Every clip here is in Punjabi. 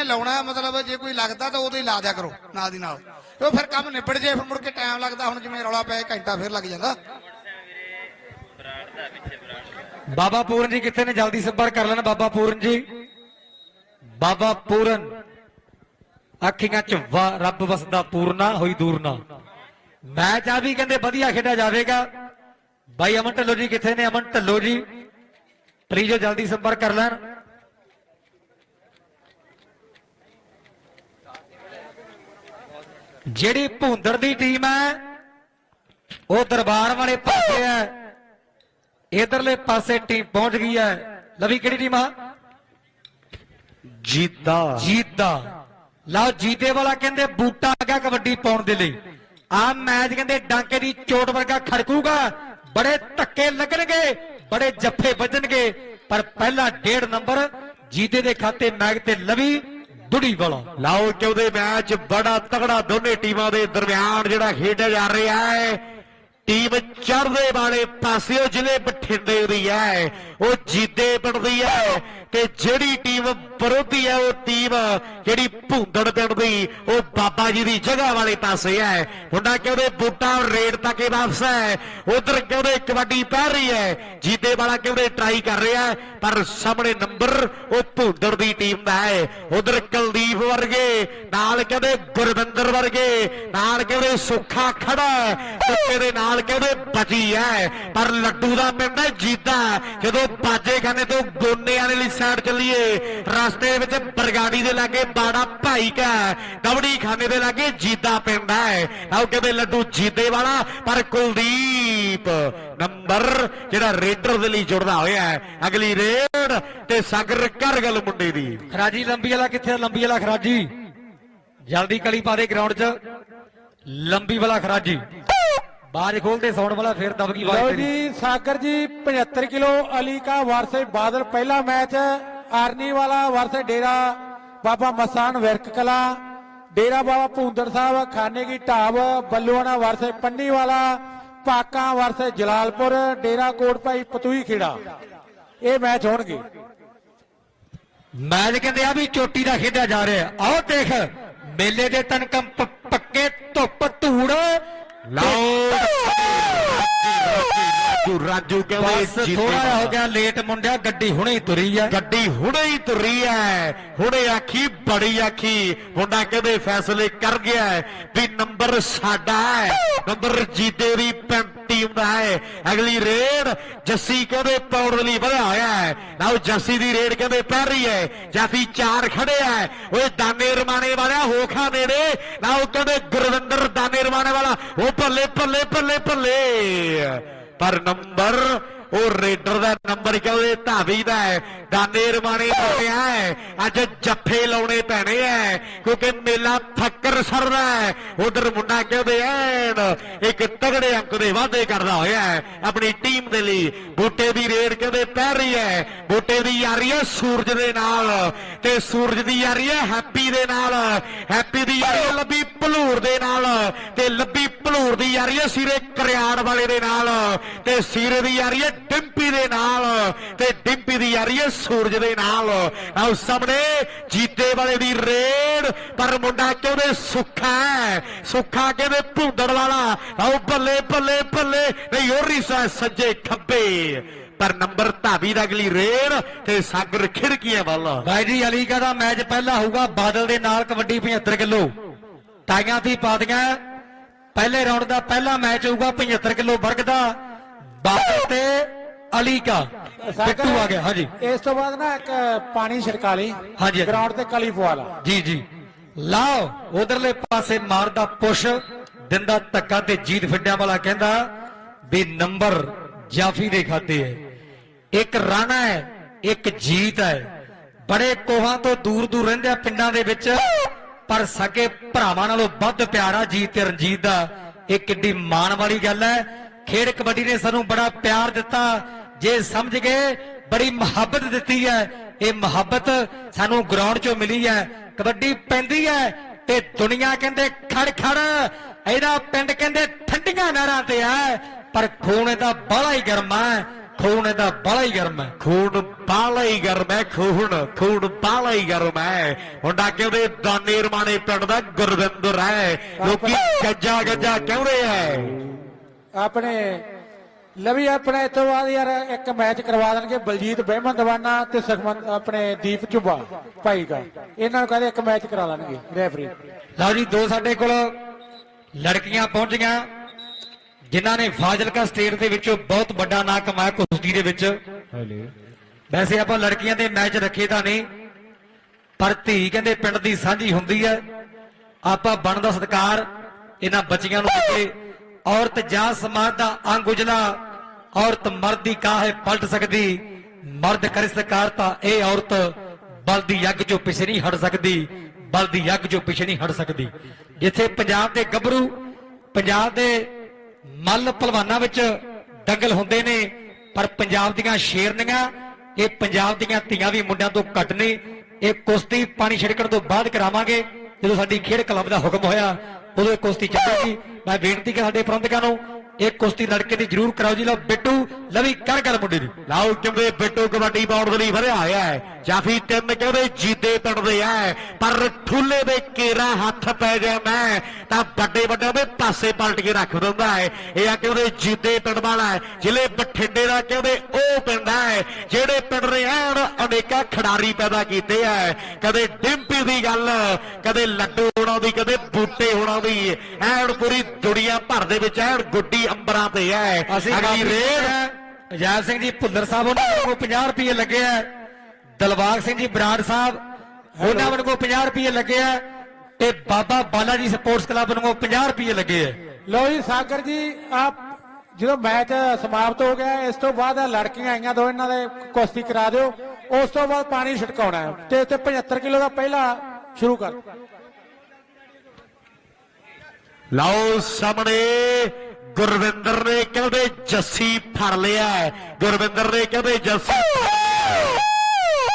ਜਿਹਨੇ ਲਾਉਣਾ ਮਤਲਬ ਜੇ ਕੋਈ ਲੱਗਦਾ ਤਾਂ ਉਹਦੇ ਹੀ ਲਾ ਦਿਆ ਕਰੋ, ਨਾਲ ਦੀ ਨਾਲ। ਉਹ ਫਿਰ ਕੰਮ ਨਿਬੜ ਜੇ, ਫਿਰ ਮੁੜ ਕੇ ਟਾਈਮ ਲੱਗਦਾ, ਹੁਣ ਜਿਵੇਂ ਰੌਲਾ ਪਿਆ ਘੰਟਾ ਫਿਰ ਲੱਗ ਜਾਂਦਾ। ਬਾਬਾ ਪੂਰਨ ਜੀ ਕਿੱਥੇ ਨੇ? ਜਲਦੀ ਸੰਪਰਕ ਕਰ ਲੈਣਾ ਬਾਬਾ ਪੂਰਨ ਜੀ। ਬਾਬਾ ਪੂਰਨ, ਅੱਖੀਆਂ ਚ ਵਾ- ਰੱਬ ਵਸਦਾ ਪੂਰਨਾ, ਹੋਈ ਦੂਰਨਾ। ਮੈਚ ਆ ਵੀ ਕਹਿੰਦੇ ਵਧੀਆ ਖੇਡਿਆ ਜਾਵੇਗਾ। ਬਾਈ ਅਮਨ ਢੱਲੋ ਜੀ ਕਿੱਥੇ ਨੇ? ਅਮਨ ਢੱਲੋ ਜੀ। ਪਲੀਜ਼ ਜਲਦੀ ਸੰਪਰਕ ਕਰ ਲੈਣ। ਜਿਹੜੀ ਭੁੰਦੜ ਦੀ ਟੀਮ ਹੈ ਉਹ ਦਰਬਾਰ ਵਾਲੇ ਪਾਸੇ ਹੈ। ਇਧਰਲੇ ਪਾਸੇ ਟੀਮ ਪਹੁੰਚ ਗਈ ਹੈ। ਲਵੀ ਕਿਹੜੀ ਟੀਮ ਆ? ਜੀਤਾ ਜੀਤ ਲਓ ਜੀਤੇ ਵਾਲਾ ਕਹਿੰਦੇ ਬੂਟਾ ਆ ਗਿਆ ਕਬੱਡੀ ਪਾਉਣ ਦੇ ਲਈ। ਆ ਮੈਚ ਕਹਿੰਦੇ ਡਾਂਕੇ ਦੀ ਚੋਟ ਵਰਗਾ ਖੜਕੂਗਾ। ਬੜੇ ਧੱਕੇ ਲੱਗਣਗੇ ਬੜੇ ਜੱਫੇ ਵੱਜਣਗੇ। ਪਰ ਪਹਿਲਾ ਡੇਢ ਨੰਬਰ ਜੀਤੇ ਦੇ ਖਾਤੇ ਮੈਗ ਤੇ ਲਵੀ ਦੁੜੀ ਵਾਲਾ ਲਾਓ ਕਿ ਮੈਚ, ਬੜਾ ਤਗੜਾ ਦੋਨੇ ਟੀਮਾਂ ਦੇ ਦਰਮਿਆਨ ਜਿਹੜਾ ਖੇਡਿਆ ਜਾ ਰਿਹਾ ਹੈ। ਟੀਮ ਚੜ੍ਹਦੇ ਵਾਲੇ ਪਾਸਿਓ ਜ਼ਿਲ੍ਹੇ ਬਠਿੰਡੇ ਦੀ ਹੈ। ਉਹ ਜੀਤੇ ਪਿੰਡ ਹੈ ਤੇ ਜਿਹੜੀ ਟੀਮ ਵਿਰੋਧੀ ਹੈ ਉਹ ਟੀਮ ਜਿਹੜੀ ਭੁੰਦੜ ਪਿੰਡ ਦੀ ਉਹ ਬਾਬਾ ਜੀ ਦੀ ਜਗ੍ਹਾ ਵਾਲੇ ਪਾਸੇ ਹੈ। ਮੁੰਡਾ ਕਹਿੰਦੇ ਬੂਟਾ ਰੇਡ ਤੱਕ ਹੀ ਵਾਪਸ ਹੈ। ਉਧਰ ਕਹਿੰਦੇ ਕਬੱਡੀ ਪੈ ਰਹੀ ਹੈ। ਜੀਤੇ ਵਾਲਾ ਕਹਿੰਦੇ ਟਰਾਈ ਕਰ ਰਿਹਾ ਪਰ ਸਾਹਮਣੇ ਨੰਬਰ ਉਹ ਭੁੰਦੜ ਦੀ ਟੀਮ ਦਾ ਹੈ। ਉਧਰ ਕੁਲਦੀਪ ਵਰਗੇ ਨਾਲ ਕਹਿੰਦੇ ਗੁਰਵਿੰਦਰ ਵਰਗੇ ਨਾਲ ਕਹਿੰਦੇ ਸੁੱਖਾ ਖੜਾ ਹੈ, ਕੁੱਤੇ ਦੇ ਨਾਲ ਕਹਿੰਦੇ ਬਚੀ ਹੈ। ਪਰ ਲੱਡੂ ਦਾ ਪਿੰਡ ਹੈ ਜੀਤਾ। ਜਦੋਂ ਬਾਜੇ ਖਾਨੇ ਤੋਂ ਗੋਨੇ ਵਾਲੇ ਲਈ ਸਾਈਡ ਚੱਲੀਏ ਰਸਤੇ ਵਿੱਚ ਬਰਗਾੜੀ ਦੇ ਲਾਗੇ ਬਾੜਾ ਭਾਈ ਕਾ ਦਵੜੀ ਖਾਨੇ ਦੇ ਲਾਗੇ ਜੀਤਾ ਪਿੰਡ ਹੈ। ਆਓ ਕਹਿੰਦੇ ਲੱਡੂ ਜੀਤੇ ਵਾਲਾ ਪਰ ਕੁਲਦੀਪ ਨੰਬਰ ਜਿਹੜਾ ਰੇਡਰ ਦੇ ਲਈ ਜੁੜਦਾ ਹੋਇਆ ਹੈ। ਅਗਲੀ ਰੇਡ ਤੇ ਸਾਗਰ ਕਰਗਲ ਮੁੰਡੇ ਦੀ। ਖਰਾਜੀ ਲੰਬੀ ਵਾਲਾ ਕਿੱਥੇ? ਲੰਬੀ ਵਾਲਾ ਖਰਾਜੀ। ਜਲਦੀ ਕਲੀ ਪਾ ਦੇ ਗਰਾਊਂਡ 'ਚ। ਲੰਬੀ ਵਾਲਾ ਖਰਾਜੀ। ਬਾਜ ਖੋਲਦੇ ਸੌਣ ਵਾਲਾ ਫੇਰ ਦਬ ਗਈ ਲਓ ਬਾਜ ਤੇਰੀ। ਜੀ ਸਾਗਰ ਜੀ 75 ਕਿਲੋ ਅਲੀ ਕਾ ਵਾਰਸੇ ਬਾਦਲ ਪਹਿਲਾ ਮੈਚ ਆਰਨੀ ਵਾਲਾ ਵਾਰਸੇ ਡੇਰਾ ਬਾਬਾ ਮਸਾਨ ਵਿਰਕ ਕਲਾ, ਡੇਰਾ ਬਾਬਾ ਭੂੰਦੜ ਸਾਹਿਬ ਖਾਨੇ ਕੀ ਢਾਬ, ਬੱਲੂਆਣਾ ਵਾਰਸੇ ਪੰਨੀ ਵਾਲਾ, ਪਾਕਾਂ ਵਾਰਸੇ ਜਲਾਲਪੁਰ, ਡੇਰਾ ਕੋਟ ਭਾਈ ਪਤੂਈ ਖੇੜਾ। ਇਹ ਮੈਚ ਹੋਣਗੇ। ਮੈਚ ਕਹਿੰਦੇ ਆ ਵੀ ਚੋਟੀ ਦਾ ਖੇਡਿਆ ਜਾ ਰਿਹਾ। ਆਓ ਦੇਖ, ਮੇਲੇ ਦੇ ਤਨਕਮ ਪੱਕੇ ਧੁੱਪ ਧੂੜ, ਲਓ। ਰਾਜੂ ਰਾਜੂ ਕਹਿੰਦੇ ਬਸ ਜੀਤੇ ਥੋੜਾ ਹੋ ਵਾਲਾ। ਗਿਆ ਲੇਟ ਮੁੰਡਿਆ ਗੱਡੀ ਹੁਣੇ ਹੀ ਤੁਰੀ ਆ ਗੱਡੀ ਹੁਣੇ ਹੀ ਤੁਰੀ ਐ। ਹੁਣੇ ਆਖੀ ਬੜੀ ਆਖੀ। ਮੁੰਡਾ ਕਹਿੰਦੇ ਫੈਸਲੇ ਕਰ ਗਿਆ ਹੈ ਵੀ ਨੰਬਰ ਸਾਡਾ ਹੈ ਨੰਬਰ ਜੀਤੇ ਦੀ ਪੈਂ- ਟੀਮ ਦਾ ਹੈ ਅਗਲੀ ਰੇਡ ਜੱਸੀ ਕਹਿੰਦੇ ਪਾਉਣ ਲਈ ਵਧਿਆ ਹੋਇਆ ਹੈ ਨਾਓ ਜੱਸੀ ਦੀ ਰੇਡ ਕਹਿੰਦੇ ਪੈ ਰਹੀ ਹੈ ਜਾਫੀ ਚਾਰ ਖੜੇ ਹੈ ਓਏ ਦਾਨੇ ਰਮਾਣੇ ਵਾਲਿਆ ਹੋਖਾ ਨੇੜੇ। ਨਾਓ ਕਹਿੰਦੇ ਗੁਰਵਿੰਦਰ ਦਾਨੇ ਰਮਾਣੇ ਵਾਲਾ। ਉਹ ਭੱਲੇ ਭੱਲੇ ਭੱਲੇ ਭੱਲੇ। ਪਰ ਨੰਬਰ ਉਹ ਰੇਡਰ ਦਾ ਨੰਬਰ ਕਹਿੰਦੇ ਧਾਵੀ ਦਾ ਹੈ? ਦਾਨੇ ਰਵਾਣੇ ਬਣਿਆ ਹੈ ਅੱਜ ਜੱਫੇ ਲਾਉਣੇ ਪੈਣੇ ਐ ਕਿਉਂਕਿ ਮੇਲਾ ਫੱਕਰ ਸਰਦਾ ਹੈ। ਉਧਰ ਮੁੰਡਾ ਕਹਿੰਦੇ ਐਨ, ਇੱਕ ਤਗੜੇ ਅੰਕ ਦੇ ਵਾਅਦੇ ਕਰਦਾ ਹੋਇਆ ਆਪਣੀ ਟੀਮ ਦੇ ਲਈ ਬੂਟੇ ਦੀ ਰੇਡ ਕਹਿੰਦੇ ਪੈ ਰਹੀ ਹੈ। ਬੂਟੇ ਦੀ ਯਾਰੀ ਹੈ ਸੂਰਜ ਦੇ ਨਾਲ, ਤੇ ਸੂਰਜ ਦੀ ਯਾਰੀ ਹੈ ਹੈਪੀ ਦੇ ਨਾਲ। ਹੈਪੀ ਦੀ ਯਾਰੀ ਲੱਭੀ ਭਲੂਰ ਦੇ ਨਾਲ, ਤੇ ਲੱਭੀ ਭਲੂਰ ਦੀ ਯਾਰੀ ਹੈ ਸਿਰੇ ਕਰਿਆੜ ਵਾਲੇ ਦੇ ਨਾਲ, ਤੇ ਸਿਰੇ ਦੀ ਯਾਰੀ ਹੈ ਡਿੰਪੀ ਦੇ ਨਾਲ, ਤੇ ਡਿੰਪੀ ਦੀ ਯਾਰੀ ਹੈ ਸੂਰਜ ਦੇ ਨਾਲ। ਆਓ ਸਾਹਮਣੇ ਜੀਤੇ ਵਾਲੇ ਦੀ ਰੇਡ, ਪਰ ਮੁੰਡਾ ਕਹਿੰਦੇ ਸੁੱਖਾ ਸੁੱਖਾ ਕਹਿੰਦੇ ਭੁੰਦੜ ਵਾਲਾ? ਆਓ ਬੱਲੇ ਬੱਲੇ ਬੱਲੇ। ਨਹੀਂ ਹੋਰੀ ਸਾ ਸੱਜੇ ਖੱਬੇ। ਪਰ ਨੰਬਰ ਧਾਬੀ ਦਾ ਅਗਲੀ ਰੇਡ ਤੇ ਸਾਗਰ ਖਿੜਕੀਆਂ ਵੱਲ। ਬਾਈ ਜੀ ਅਲੀਗਾ ਦਾ ਮੈਚ ਪਹਿਲਾ ਹੋਊਗਾ, ਬਾਦਲ ਦੇ ਨਾਲ ਕਬੱਡੀ 75 ਕਿਲੋ। ਟਾਈਆਂ ਦੀ ਪਾਦੀਆਂ ਪਹਿਲੇ ਰਾਉਂਡ ਦਾ ਪਹਿਲਾ ਮੈਚ ਹੋਊਗਾ 75 ਕਿਲੋ ਵਰਗ ਦਾ। ਬਾਦਲ ਤੇ ਅਲੀ ਬਿੱਟੂ ਆ ਗਿਆ ਹਾਂਜੀ। ਇਸ ਤੋਂ ਬਾਅਦ ਨਾ ਇੱਕ ਪਾਣੀ ਛਿੜਕਾ ਲਈ ਹਾਂਜੀ। ਗਰਾਊਂਡ ਤੇ ਕਲੀ ਪਵਾ ਲਾ। ਜੀ ਜੀ। ਲਾਓ ਉਧਰਲੇ ਪਾਸੇ ਮਾਰਦਾ ਪੁਸ਼ ਦਿੰਦਾ ਧੱਕਾ ਤੇ ਜੀਤ ਫਿੱਡਿਆਂ ਵਾਲਾ ਕਹਿੰਦਾ ਵੀ ਨੰਬਰ ਜਾਫੀ ਦੇ ਖਾਤੇ ਹੈ। ਇੱਕ ਰਾਣਾ ਹੈ ਇੱਕ ਜੀਤ ਹੈ। ਬੜੇ ਕੋਹਾਂ ਤੋਂ ਦੂਰ ਦੂਰ ਰਹਿੰਦੇ ਆ ਪਿੰਡਾਂ ਦੇ ਵਿੱਚ ਪਰ ਸਕੇ ਭਰਾਵਾਂ ਨਾਲੋਂ ਵੱਧ ਪਿਆਰਾ ਜੀਤ ਤੇ ਰਣਜੀਤ ਦਾ। ਇਹ ਕਿੱਡੀ ਮਾਣ ਵਾਲੀ ਗੱਲ ਹੈ। ਖੇਡ ਕਬੱਡੀ ਨੇ ਸਾਨੂੰ ਬੜਾ ਪਿਆਰ ਦਿੱਤਾ। ਜੇ ਸਮਝ ਗਏ ਬੜੀ ਮੁਹੱਬਤ ਦਿੱਤੀ ਹੈ। ਇਹ ਮੁਹੱਬਤ ਸਾਨੂੰ ਗਰਾਊਂਡ 'ਚੋਂ ਮਿਲੀ ਹੈ। ਕਬੱਡੀ ਪੈਂਦੀ ਹੈ ਤੇ ਦੁਨੀਆ ਕਹਿੰਦੇ ਖੜ ਖੜ ਇਹਦਾ ਪਿੰਡ ਕਹਿੰਦੇ ਠੰਡੀਆਂ ਨਹਿਰਾਂ ਤੇ ਹੈ। ਪਰ ਖੂਨ ਇਹਦਾ ਬਾਹਲਾ ਹੀ ਗਰਮ ਹੈ। ਖੂਨ ਇਹਦਾ ਬੜਾ ਹੀ ਗਰਮ ਹੈ। ਖੂਨ ਬਾਲਾ ਹੀ ਗਰਮ ਹੈ ਖੂਨ ਖੂਨ ਬਾਲਾ ਹੀ ਗਰਮ ਹੈ। ਮੁੰਡਾ ਕਹਿੰਦੇ ਦਾਨੇ ਰਮਾਣੇ ਪਿੰਡ ਦਾ ਗੁਰਵਿੰਦਰ ਹੈ। ਲੋਕੀ ਗੱਜਾ ਗੱਜਾ ਕਹਿੰਦੇ ਹੈ? ਆਪਣੇ ਲਵੀ ਆਪਣੇ ਇਸ ਤੋਂ ਬਾਅਦ ਯਾਰ ਇੱਕ ਮੈਚ ਕਰਵਾ ਦੇਣਗੇ ਬਲਜੀਤ ਬਹਿਮਨ ਦਵਾਨਾ ਤੇ ਸੁਖਮਨ ਆਪਣੇ ਦੀਪ ਚੁਬਾ ਭਾਈ ਦਾ ਇਹਨਾਂ ਨੂੰ ਕਹਿੰਦੇ ਇੱਕ ਮੈਚ ਕਰਾ ਲੈਣਗੇ ਰੈਫਰੀ ਲਓ ਜੀ ਦੋ ਸਾਡੇ ਕੋਲ ਲੜਕੀਆਂ ਪਹੁੰਚੀਆਂ ਜਿਨ੍ਹਾਂ ਨੇ ਫਾਜ਼ਿਲਕਾ ਸਟੇਟ ਦੇ ਵਿੱਚੋਂ ਬਹੁਤ ਵੱਡਾ ਨਾਂ ਕਮਾਇਆ ਕੁਸ਼ਤੀ ਦੇ ਵਿੱਚ। ਵੈਸੇ ਆਪਾਂ ਲੜਕੀਆਂ ਦੇ ਮੈਚ ਰੱਖੇ ਤਾਂ ਨਹੀਂ ਪਰ ਧੀ ਕਹਿੰਦੇ ਪਿੰਡ ਦੀ ਸਾਂਝੀ ਹੁੰਦੀ ਹੈ। ਆਪਾਂ ਬਣਦਾ ਸਤਕਾਰ ਇਹਨਾਂ ਬੱਚੀਆਂ ਨੂੰ ਦਿੱਤੇ। ਔਰਤ ਜਾਂ ਸਮਾਜ ਦਾ ਅੰਗ ਉਜਲਾ, ਔਰਤ ਮਰਦ ਦੀ ਕਾਹੇ ਪਲਟ ਸਕਦੀ, ਮਰਦ ਕਰੇ ਸਤਕਾਰ ਤਾਂ ਇਹ ਔਰਤ ਬਲ ਦੀ ਯੱਗ ਚੋਂ ਪਿੱਛੇ ਨਹੀਂ ਹਟ ਸਕਦੀ ਬਲ ਦੀ ਯੱਗ ਚੋਂ ਪਿੱਛੇ ਨਹੀਂ ਹਟ ਸਕਦੀ। ਜਿੱਥੇ ਪੰਜਾਬ ਦੇ ਗੱਭਰੂ, ਪੰਜਾਬ ਦੇ ਮੱਲ ਪਹਿਲਵਾਨਾਂ ਵਿੱਚ ਦੰਗਲ ਹੁੰਦੇ ਨੇ, ਪਰ ਪੰਜਾਬ ਦੀਆਂ ਸ਼ੇਰਨੀਆਂ, ਇਹ ਪੰਜਾਬ ਦੀਆਂ ਧੀਆਂ ਵੀ ਮੁੰਡਿਆਂ ਤੋਂ ਘੱਟ ਨੇ ਇਹ ਕੁਸ਼ਤੀ ਪਾਣੀ ਛਿੜਕਣ ਤੋਂ ਬਾਅਦ ਕਰਾਵਾਂਗੇ, ਜਦੋਂ ਸਾਡੀ ਖੇਡ ਕਲੱਬ ਦਾ ਹੁਕਮ ਹੋਇਆ ਉਦੋਂ ਇਹ ਕੁਸ਼ਤੀ ਚੱਲੇਗੀ। ਮੈਂ ਬੇਨਤੀ ਕਰ ਸਾਡੇ ਪ੍ਰਬੰਧਕਾਂ ਨੂੰ ਇਹ ਕੁਸ਼ਤੀ ਲੜਕੇ ਦੀ ਜ਼ਰੂਰ ਕਰਾਓ ਜੀ। ਲਓ, ਬਿੱਟੂ ਲਵੀ ਕਰ ਗੱਲ ਮੁੰਡੇ ਦੀ ਲਾਓ ਕਹਿੰਦੇ ਬਿੱਟੂ ਕਬੱਡੀ ਪਾਉਣ ਦੇ ਲਈ ਭਰਿਆ ਹੋਇਆ ਹੈ। ਜਾਫੀ ਤਿੰਨ ਕਹਿੰਦੇ ਜੀਤੇ ਪਿੰਡਦੇ ਆ। ਪਰ ਠੁੱਲੇ ਦੇ ਕੇਰਾ ਹੱਥ ਪੈ ਜਾਂਦਾ ਹੈ ਤਾਂ ਵੱਡੇ ਵੱਡੇ ਦੇ ਪਾਸੇ ਪਲਟ ਕੇ ਰੱਖ ਦਿੰਦਾ ਹੈ। ਇਹ ਆ ਕਹਿੰਦੇ ਜੀਤੇ ਪਿੰਡ ਵਾਲਾ ਹੈ। ਜ਼ਿਲ੍ਹੇ ਬਠਿੰਡੇ ਦਾ ਕਹਿੰਦੇ ਉਹ ਪਿੰਡ ਹੈ, ਜਿਹੜੇ ਪਿੰਡ ਨੇ ਐਨ ਅਨੇਕਾਂ ਖਿਡਾਰੀ ਪੈਦਾ ਕੀਤੇ ਆ। ਕਦੇ ਡਿੰਪੀ ਦੀ ਗੱਲ, ਕਦੇ ਲੱਡੂ ਹੋਣਾ ਦੀ, ਕਦੇ ਬੂਟੇ ਹੋਣਾ ਦੀ। ਐਨ ਪੂਰੀ ਦੁਨੀਆ ਭਰ ਦੇ ਵਿੱਚ ਐਨ ਗੁੱਡੀ ਅੰਬਰਾਂ ਤੇ ਹੈ। ਅਸੀਂ ਅਗਲੀ ਰੇਡ ਅਜੈਬ ਸਿੰਘ ਜੀ ਭੁੱਲਰ ਸਾਹਿਬ ਉਹਨਾਂ ਕੋਲ 50 ਰੁਪਏ ਲੱਗੇ ਆ। ਦਲਬਾਗ ਸਿੰਘ ਜੀ ਬਰਾੜ ਸਾਹਿਬ ਉਹਨਾਂ ਵੱਲੋਂ 50 ਰੁਪਏ ਲੱਗੇ ਆ। ਤੇ ਬਾਬਾ ਬਾਲਾ ਜੀ ਸਪੋਰਟਸ ਕਲੱਬ ਵੱਲੋਂ 50 ਰੁਪਏ ਲੱਗੇ ਆ। ਲਓ ਜੀ ਸਾਗਰ ਜੀ ਆਪ ਜਦੋਂ ਮੈਚ ਸਮਾਪਤ ਹੋ ਗਿਆ ਇਸ ਤੋਂ ਬਾਅਦ ਲੜਕੀਆਂ ਆਈਆਂ ਦੋ ਇਹਨਾਂ ਦੇ ਕੁਸ਼ਤੀ ਕਰਾ ਦਿਓ। ਉਸ ਤੋਂ ਬਾਅਦ ਪਾਣੀ ਛਿੜਕਾਉਣਾ ਤੇ ਤੇ 75 ਕਿਲੋ ਦਾ ਪਹਿਲਾ ਸ਼ੁਰੂ ਕਰ। ਲਓ ਸਾਹਮਣੇ ਗੁਰਵਿੰਦਰ ਨੇ ਕਹਿੰਦੇ ਜੱਸੀ ਫੜ ਲਿਆ। ਗੁਰਵਿੰਦਰ ਨੇ ਕਹਿੰਦੇ ਜੱਸੀ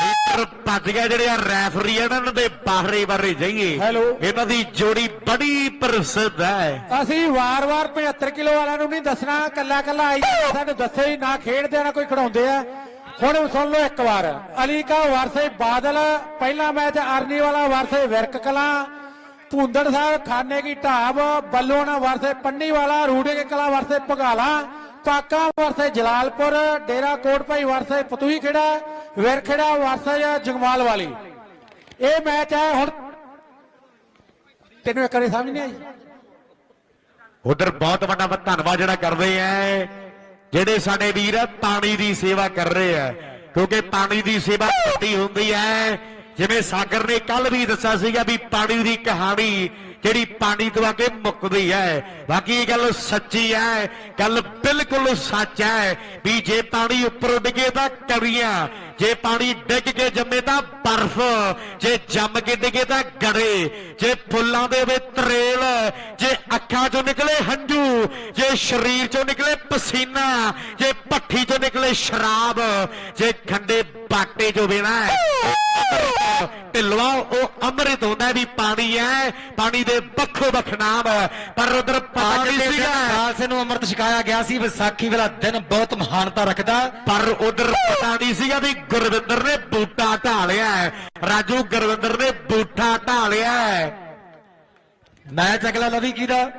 ਮੀਟਰ ਭੱਜ ਗਿਆ ਜਿਹੜੇ ਆ ਰੈਫਰੀ ਆ ਇਹਨਾਂ ਦੇ ਬਾਹਰੇ ਬਾਰੇ ਜਾਈਏ ਹੈਲੋ। ਇਹਨਾਂ ਦੀ ਜੋੜੀ ਬੜੀ ਪ੍ਰਸਿੱਧ ਹੈ ਅਸੀਂ ਵਾਰ-ਵਾਰ 75 ਕਿਲੋ ਵਾਲਿਆਂ ਨੂੰ ਨਹੀਂ ਦੱਸਣਾ ਕੱਲਾ ਕੱਲਾ ਆਈ ਜਾਂਦਾ, ਸਾਨੂੰ ਦੱਸੇ ਹੀ ਨਾ ਖੇਡਦੇ ਆ ਨਾ ਕੋਈ ਖੜਾਉਂਦੇ ਆ ਹੁਣ ਸੁਣ ਲਓ ਇੱਕ ਵਾਰ ਅਲੀ ਕਾ ਵਾਰਸੇ ਬਾਦਲ ਪਹਿਲਾ ਮੈਚ ਅਰਨੀ ਵਾਲਾ ਵਾਰਸੇ ਵਿਰਕ ਕਲਾ ਭੁੰਦੜ ਸਾਹਿਬ ਖਾਨੇ ਕੀ ਢਾਬ, ਬੱਲੋਣਾ ਵਾਰਸੇ ਪੰਨੀ ਵਾਲਾ ਰੂੜੇ ਕੇ ਕਲਾ ਵਾਰਸੇ ਭਗਾਲਾ ਪਾਕਾ ਵਾਰਸੇ ਜਲਾਲਪੁਰ, ਡੇਰਾ ਕੋਟ ਭਾਈ ਵਾਰਸੇ ਪਤੂਹੀ ਖੇੜਾ ਵਿਰਖੇੜਾ ਵਾਰਸੇ ਜਗਮਾਲ ਵਾਲੀ। ਇਹ ਮੈਚ ਹੈ ਹੁਣ। ਤੈਨੂੰ ਇੱਕ ਵਾਰੀ ਸਮਝ ਨਹੀਂ ਆਈ? ਉਧਰ ਬਹੁਤ ਵੱਡਾ ਧੰਨਵਾਦ ਜਿਹੜਾ ਕਰਦੇ ਆ ਜਿਹੜੇ ਸਾਡੇ ਵੀਰ ਪਾਣੀ ਦੀ ਸੇਵਾ ਕਰ ਰਹੇ ਆ ਕਿਉਂਕਿ ਪਾਣੀ ਦੀ ਸੇਵਾ ਵੱਡੀ ਹੁੰਦੀ ਹੈ ਜਿਵੇਂ ਸਾਗਰ ਨੇ ਕੱਲ ਵੀ ਦੱਸਿਆ ਸੀਗਾ ਵੀ ਪਾਣੀ ਦੀ ਕਹਾਣੀ, ਜਿਹੜੀ ਪਾਣੀ ਤੋਂ ਆ ਕੇ ਮੁੱਕਦੀ ਹੈ। ਬਾਕੀ ਇਹ ਗੱਲ ਸੱਚੀ ਹੈ, ਗੱਲ ਬਿਲਕੁਲ ਸੱਚ ਹੈ ਵੀ ਜੇ ਪਾਣੀ ਉੱਪਰ ਡਿੱਗੇ ਤਾਂ ਕੜੀਆਂ ਜੇ ਪਾਣੀ ਡਿੱਗ ਕੇ ਜੰਮੇ ਤਾਂ ਬਰਫ਼ ਜੇ ਜੰਮ ਕੇ ਡਿੱਗੇ ਤਾਂ ਗੜੇ ਜੇ ਫੁੱਲਾਂ ਦੇ ਵਿੱਚ ਤਰੇਲ ਜੇ ਅੱਖਾਂ ਚੋਂ ਨਿਕਲੇ ਹੰਝੂ ਜੇ ਸਰੀਰ ਚੋਂ ਨਿਕਲੇ ਪਸੀਨਾ ਜੇ ਪੱਠੀ ਚੋਂ ਨਿਕਲੇ ਸ਼ਰਾਬ ਜੇ ਖੰਡੇ ਬਾਟੇ ਚੋਂ ਵੇਣਾ ਢਿਲਵਾ ਉਹ ਅੰਮ੍ਰਿਤ ਹੁੰਦਾ ਵੀ ਪਾਣੀ ਹੈ ਪਾਣੀ ਦੇ ਵੱਖੋ ਵੱਖ ਨਾਮ। ਪਰ ਉਧਰ ਨਹੀਂ ਸੀਗਾ ਖਾਲਸੇ ਨੂੰ ਅੰਮ੍ਰਿਤ ਛਕਾਇਆ ਗਿਆ ਸੀ ਵਿਸਾਖੀ ਵਾਲਾ ਦਿਨ ਬਹੁਤ ਮਹਾਨਤਾ ਰੱਖਦਾ ਪਰ ਉਧਰ ਪਤਾ ਨਹੀਂ ਸੀਗਾ ਵੀ ਗੁਰਵਿੰਦਰ ਨੇ ਬੂਟਾ ਢਾਲਿਆ ਹੈ। ਰਾਜੂ ਗੁਰਵਿੰਦਰ ਨੇ ਬੂਟਾ ਢਾਲਿਆ ਹੈ। ਮੈਚ ਅਗਲਾ ਲਵੀ ਕਿਹਦਾ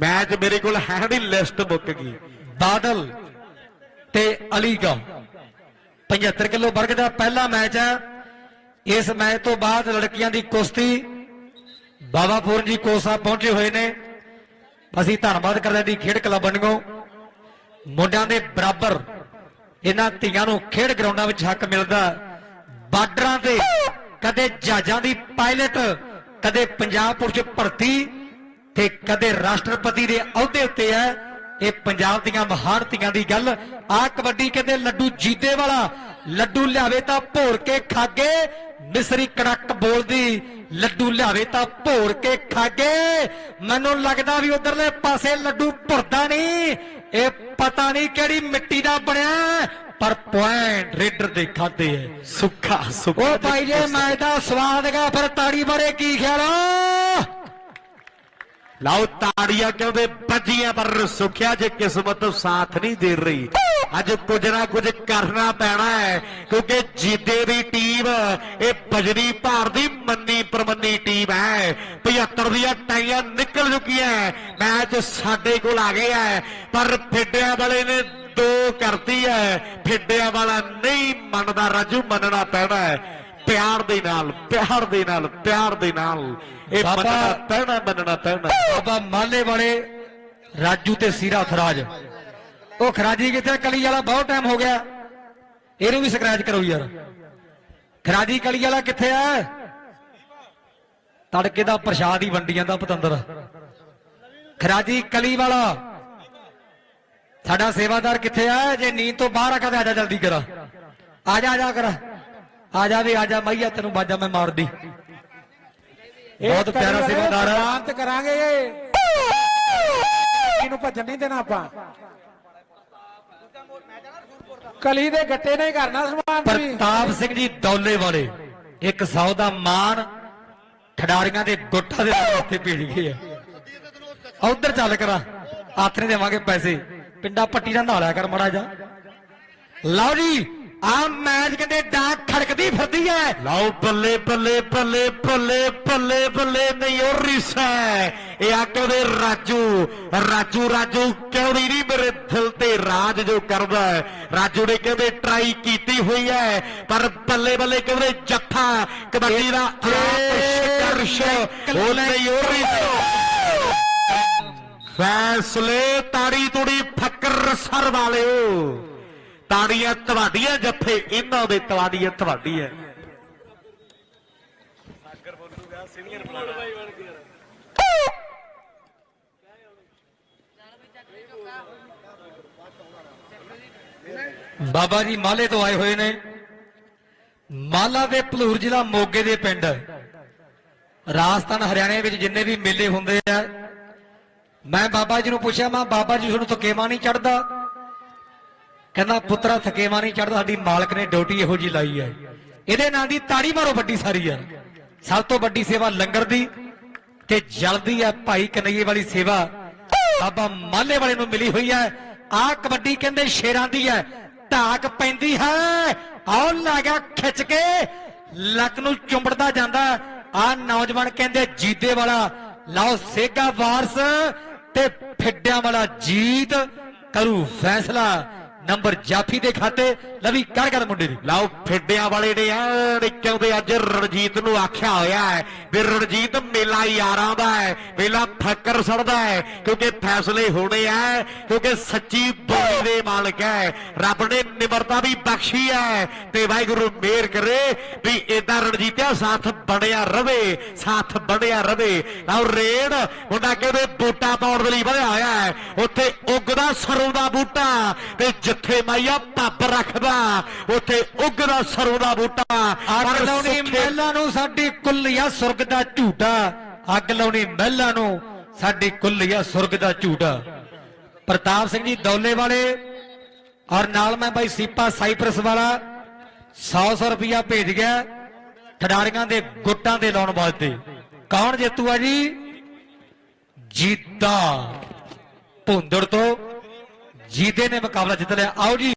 ਮੈਚ ਮੇਰੇ ਕੋਲ ਹੈ ਨਹੀਂ ਲਿਸਟ ਮੁੱਕ ਗਈ ਬਾਦਲ ਤੇ ਅਲੀਗਮ। 75 ਕਿਲੋ ਵਰਗ ਦਾ ਪਹਿਲਾ ਮੈਚ ਹੈ। ਇਸ ਮੈਚ ਤੋਂ ਬਾਅਦ ਲੜਕੀਆਂ ਦੀ ਕੁਸ਼ਤੀ ਬਾਬਾ ਪੂਰਨ ਜੀ ਕੋਸਾ ਪਹੁੰਚੇ ਹੋਏ ਨੇ। ਅਸੀਂ ਧੰਨਵਾਦ ਕਰਦੇ ਹਾਂ ਦੀ ਖੇਡ ਕਲੱਬ ਵੱਲੋਂ ਮੁੰਡਿਆਂ ਦੇ ਬਰਾਬਰ ਇਹਨਾਂ ਧੀਆਂ ਨੂੰ ਖੇਡ ਗਰਾਊਂਡਾਂ ਵਿੱਚ ਹੱਕ ਮਿਲਦਾ। ਬਾਰਡਰਾਂ ਤੇ ਕਦੇ ਜਹਾਜ਼ਾਂ ਦੀ ਪਾਇਲਟ, ਕਦੇ ਪੰਜਾਬ ਪੁਲਿਸ ਭਰਤੀ ਤੇ ਕਦੇ ਰਾਸ਼ਟਰਪਤੀ ਦੇ ਅਹੁਦੇ ਉੱਤੇ ਹੈ। ਇਹ ਪੰਜਾਬ ਦੀਆਂ ਮਹਾਨ ਧੀਆਂ ਦੀ ਗੱਲ। ਆ ਕਬੱਡੀ ਕਹਿੰਦੇ ਲੱਡੂ ਜੀਤੇ ਵਾਲਾ, ਲੱਡੂ ਲਿਆਵੇ ਤਾਂ ਭੋਰ ਕੇ ਖਾਗੇ, ਮਿਸਰੀ ਕੜਕ ਬੋਲਦੀ, ਲੱਡੂ ਲਿਆਵੇ ਤਾਂ ਭੋਰ ਕੇ ਖਾਗੇ। ਮੈਨੂੰ ਲੱਗਦਾ ਵੀ ਉਧਰਲੇ ਪਾਸੇ ਲੱਡੂ ਭੁਰਦਾ ਨਹੀਂ। ਇਹ ਪਤਾ ਨਹੀਂ ਕਿਹੜੀ ਮਿੱਟੀ ਦਾ ਬਣਿਆ ਪਰ ਪੁਆਇੰਟ ਰੇਡਰ ਦੇ ਖਾਤੇ ਹੈ। ਸੁੱਖਾ ਸੁੱਖਾ ਉਹ ਭਾਈ ਜੇ ਮੈਚ ਦਾ ਸਵਾਦ ਗਾ ਫਿਰ ਤਾੜੀ ਬਾਰੇ ਕੀ ਖਿਆਲ ਲਓ ਤਾੜੀਆਂ ਕਹਿੰਦੇ ਵੱਜੀਆਂ ਪਰ ਸੁਖਿਆ ਜੇ ਕਿਸਮਤ ਸਾਥ ਨਹੀਂ ਦੇ ਰਹੀ। ਅੱਜ ਕੁਝ ਨਾ ਕੁਝ ਕਰਨਾ ਪੈਣਾ ਹੈ ਕਿਉਂਕਿ ਜੀਤੇ ਦੀ ਟੀਮ ਇਹ ਬਜਰੀ ਭਾਰ ਦੀ ਮੰਨੀ ਪ੍ਰਮੰਨੀ ਟੀਮ ਹੈ। 75 ਦੀਆਂ ਟਾਈਆਂ ਨਿਕਲ ਚੁੱਕੀਆਂ ਮੈਚ ਸਾਡੇ ਕੋਲ ਆ ਗਿਆ ਹੈ ਪਰ ਫਿੱਡਿਆਂ ਵਾਲੇ ਨੇ ਦੋ ਕਰਤੀ ਹੈ ਫਿੱਡਿਆਂ ਵਾਲਾ ਨਹੀਂ ਮੰਨਦਾ ਰਾਜੂ ਮੰਨਣਾ ਪੈਣਾ ਹੈ। ਪਿਆਰ ਦੇ ਨਾਲ ਪਿਆਰ ਦੇ ਨਾਲ ਪਿਆਰ ਦੇ ਨਾਲ ਇਹ ਮੰਨਣਾ ਪੈਣਾ ਮੰਨਣਾ ਪੈਣਾ। ਬਾਬਾ ਮਾਲੇ ਵਾਲੇ ਰਾਜੂ ਤੇ ਸੀਰਾ ਥਰਾਜ। ਉਹ ਖਰਾਜੀ ਕਿੱਥੇ ਕਲੀ ਵਾਲਾ ਬਹੁਤ ਟਾਈਮ ਹੋ ਗਿਆ। ਇਹਨੂੰ ਵੀ ਸਕ੍ਰੈਚ ਕਰੋ ਯਾਰ। ਖਰਾਜੀ ਕਲੀ ਵਾਲਾ ਕਿੱਥੇ ਆ? ਤੜਕੇ ਦਾ ਪ੍ਰਸ਼ਾਦ ਹੀ ਵੰਡੀ ਜਾਂਦਾ ਪਤੰਦਰ। ਖਰਾਜੀ ਕਲੀ ਵਾਲਾ ਸਾਡਾ ਸੇਵਾਦਾਰ ਕਿੱਥੇ ਆ? ਜੇ ਨੀਂਦ ਤੋਂ ਬਾਹਰ ਆ ਕੇ ਆ ਜਾ ਜਲਦੀ ਕਰ। ਆ ਜਾ ਆ ਜਾ ਕਰ। ਆ ਜਾ ਵੀ ਆ ਜਾ ਮਈਆ ਤੈਨੂੰ ਬਾਜਾ ਮੈਂ ਮਾਰਦੀ। ਬਹੁਤ ਪਿਆਰਾ ਸੇਵਾਦਾਰ ਆ। ਕਰਾਂਗੇ। ਇਹਨੂੰ ਭੱਜਣ ਨਹੀਂ ਦੇਣਾ ਆਪਾਂ। ਕਲੀ ਦੇ ਗੱਟੇ ਨਹੀਂ ਕਰਨਾ ਸਮਾਨ ਵੀ। ਪ੍ਰਤਾਪ ਸਿੰਘ ਜੀ ਦੌਲੇ ਵਾਲੇ ਇੱਕ ਸੌ ਦਾ ਮਾਣ ਖਿਡਾਰੀਆਂ ਦੇ ਗੁੱਟਾਂ ਦੇ ਨਾਲ ਉੱਥੇ ਭੇਜ ਗਏ ਆ। ਉਧਰ ਚੱਲ ਕਰਾ ਹੱਥ ਨਹੀਂ ਦੇਵਾਂਗੇ ਪੈਸੇ। ਪਿੰਡਾ ਪੱਟੀ ਦਾ ਨਾਲਿਆ ਕਰ ਮੜਾ ਜਾ ਲਓ ਜੀ ਆ ਮੈਚ ਕਹਿੰਦੇ ਡਾਕ ਖੜਕਦੀ ਫਿਰਦੀ ਐ। ਲਓ ਬੱਲੇ ਬੱਲੇ ਬੱਲੇ ਬੱਲੇ ਬੱਲੇ ਬੱਲੇ ਨਿਓਰਿਸਾ ਇਹ ਆਕੋ ਦੇ ਰਾਜੂ ਰਾਜੂ ਰਾਜੂ ਕਿਉਂ ਨਹੀਂ ਮੇਰੇ ਦਿਲ ਤੇ ਰਾਜ ਜੋ ਕਰਦਾ ਹੈ। ਰਾਜੂ ਨੇ ਕਹਿੰਦੇ ਟਰਾਈ ਕੀਤੀ ਹੋਈ ਹੈ ਪਰ ਬੱਲੇ ਬੱਲੇ ਕਹਿੰਦੇ ਜੱਫਾ ਕਬੱਡੀ ਦਾ ਆਪ ਸ਼ਕਰਸ਼ ਉਹ ਨਿਓਰਿਸਾ ਫੈਸਲੇ ਤਾੜੀ ਤੁੜੀ ਫੱਕਰ ਸਰ ਵਾਲਿਓ। ਤਾੜੀਆਂ ਤੁਹਾਡੀਆਂ ਜੱਫੇ ਇਹਨਾਂ ਦੇ ਤਵਾਡੀਆਂ ਤੁਹਾਡੀਆਂ ਬਾਬਾ ਜੀ ਮਾਲੇ ਤੋਂ ਆਏ ਹੋਏ ਨੇ। ਮਾਲਾ ਦੇ ਭਲੂਰ ਜ਼ਿਲ੍ਹਾ ਮੋਗੇ ਦੇ ਪਿੰਡ। ਰਾਜਸਥਾਨ, ਹਰਿਆਣੇ ਵਿੱਚ ਜਿੰਨੇ ਵੀ ਮੇਲੇ ਹੁੰਦੇ ਆ, ਮੈਂ ਬਾਬਾ ਜੀ ਨੂੰ ਪੁੱਛਿਆ, ਮੈਂ ਬਾਬਾ ਜੀ, ਤੁਹਾਨੂੰ ਥਕੇਵਾ ਨਹੀਂ ਚੜਦਾ ਕਹਿੰਦਾ, ਪੁੱਤਰਾ, ਥਕੇਵਾ ਨਹੀਂ ਚੜਦਾ ਸਾਡੀ ਮਾਲਕ ਨੇ ਡਿਊਟੀ ਇਹੋ ਜੀ ਲਾਈ ਹੈ ਇਹਦੇ ਨਾਂ ਦੀ ਤਾੜੀ ਮਾਰੋ ਵੱਡੀ ਸਾਰੀ ਆ। ਸਭ ਤੋਂ ਵੱਡੀ ਸੇਵਾ ਲੰਗਰ ਦੀ ਤੇ ਜਲਦੀ ਹੈ ਭਾਈ ਕਨਈਏ ਵਾਲੀ ਸੇਵਾ। ਬਾਬਾ ਮਾਲੇ ਵਾਲੇ ਨੂੰ ਮਿਲੀ ਹੋਈ ਹੈ ਆਹ ਕਬੱਡੀ ਕਹਿੰਦੇ ਸ਼ੇਰਾਂ ਦੀ ਹੈ ਢਾਕ ਪੈਂਦੀ ਹੈ। ਆਹ ਲਾਗਾ ਖਿੱਚ ਕੇ ਲੱਕ ਨੂੰ ਚੁੰਬੜਦਾ ਜਾਂਦਾ। ਆਹ ਨੌਜਵਾਨ ਕਹਿੰਦੇ ਜੀਤੇ ਵਾਲਾ, ਲਓ ਸੇਗਾ ਵਾਰਸ ਤੇ ਫਿੱਡਿਆਂ ਵਾਲਾ ਜੀਤ ਕਰੂ ਫੈਸਲਾ। ਨੰਬਰ ਜਾਫੀ ਦੇ ਖਾਤੇ। ਲਵੀ, ਕਰ ਕਰ ਮੁੰਡੇ ਦੀ। ਲਓ ਫਿੱਡਿਆਂ ਵਾਲੇ ਨੇ ਐਨ ਕਹਿੰਦੇ ਅੱਜ ਰਣਜੀਤ ਨੂੰ ਆਖਿਆ ਹੋਇਆ ਹੈ ਵੀ ਰਣਜੀਤ ਮੇਲਾ ਯਾਰਾਂ ਦਾ ਹੈ, ਮੇਲਾ ਫੱਕਰ ਸੜਦਾ ਹੈ, ਕਿਉਂਕਿ ਫੈਸਲੇ ਹੋਣੇ ਆ, ਕਿਉਂਕਿ ਸੱਚੀ ਬੋਲੀ ਦੇ ਮਾਲਕ ਹੈ। ਰੱਬ ਨੇ ਨਿਮਰਤਾ ਵੀ ਬਖਸ਼ੀ ਹੈ ਤੇ ਵਾਹਿਗੁਰੂ ਮਿਹਰ ਕਰੇ ਵੀ ਇਦਾਂ ਰਣਜੀਤਿਆ ਸਾਥ ਬਣਿਆ ਰਵੇ ਸਾਥ ਬਣਿਆ ਰਵੇ। ਲਓ ਰੇਡ ਮੁੰਡਾ ਕਹਿੰਦੇ ਬੂਟਾ ਪਾਉਣ ਦੇ ਲਈ ਵਧਿਆ ਹੋਇਆ ਹੈ। ਉੱਥੇ ਉੱਗਦਾ ਸਰੋਂ ਦਾ ਬੂਟਾ ਤੇ ਜਿੱਥੇ ਮਾਈਆ ਪੱਪ ਰੱਖਦਾ। ਉੱਥੇ ਉੱਗਦਾ ਸਰੋਂ ਦਾ ਬੂਟਾ। ਅੱਗ ਲਾਉਣੀ ਮਹਿਲਾਂ ਨੂੰ ਸਾਡੀ ਕੁੱਲੀਆ ਸੁਰਗ ਦਾ ਝੂਟਾ। ਅੱਗ ਲਾਉਣੀ ਮਹਿਲਾਂ ਨੂੰ ਸਾਡੀ ਕੁੱਲੀਆ ਸੁਰਗ ਦਾ ਝੂਟਾ। ਪ੍ਰਤਾਪ ਸਿੰਘ ਜੀ ਦੌਲੇ ਵਾਲੇ ਔਰ ਨਾਲ ਮੈਂ ਬਾਈ ਸੀਪਾ ਸਾਈਪਰਸ ਵਾਲਾ 100 100 ਰੁਪਿਆ ਭੇਜ ਗਿਆ ਖਿਡਾਰੀਆਂ ਦੇ ਗੁੱਟਾਂ ਦੇ ਲਾਉਣ ਵਾਸਤੇ ਕੌਣ ਜੇਤੂ ਆ ਜੀ? ਜੀਤਾ। ਭੁੰਦੜ ਤੋਂ ਜੀਤੇ ਨੇ ਮੁਕਾਬਲਾ ਜਿੱਤ ਲਿਆ। ਆਓ ਜੀ।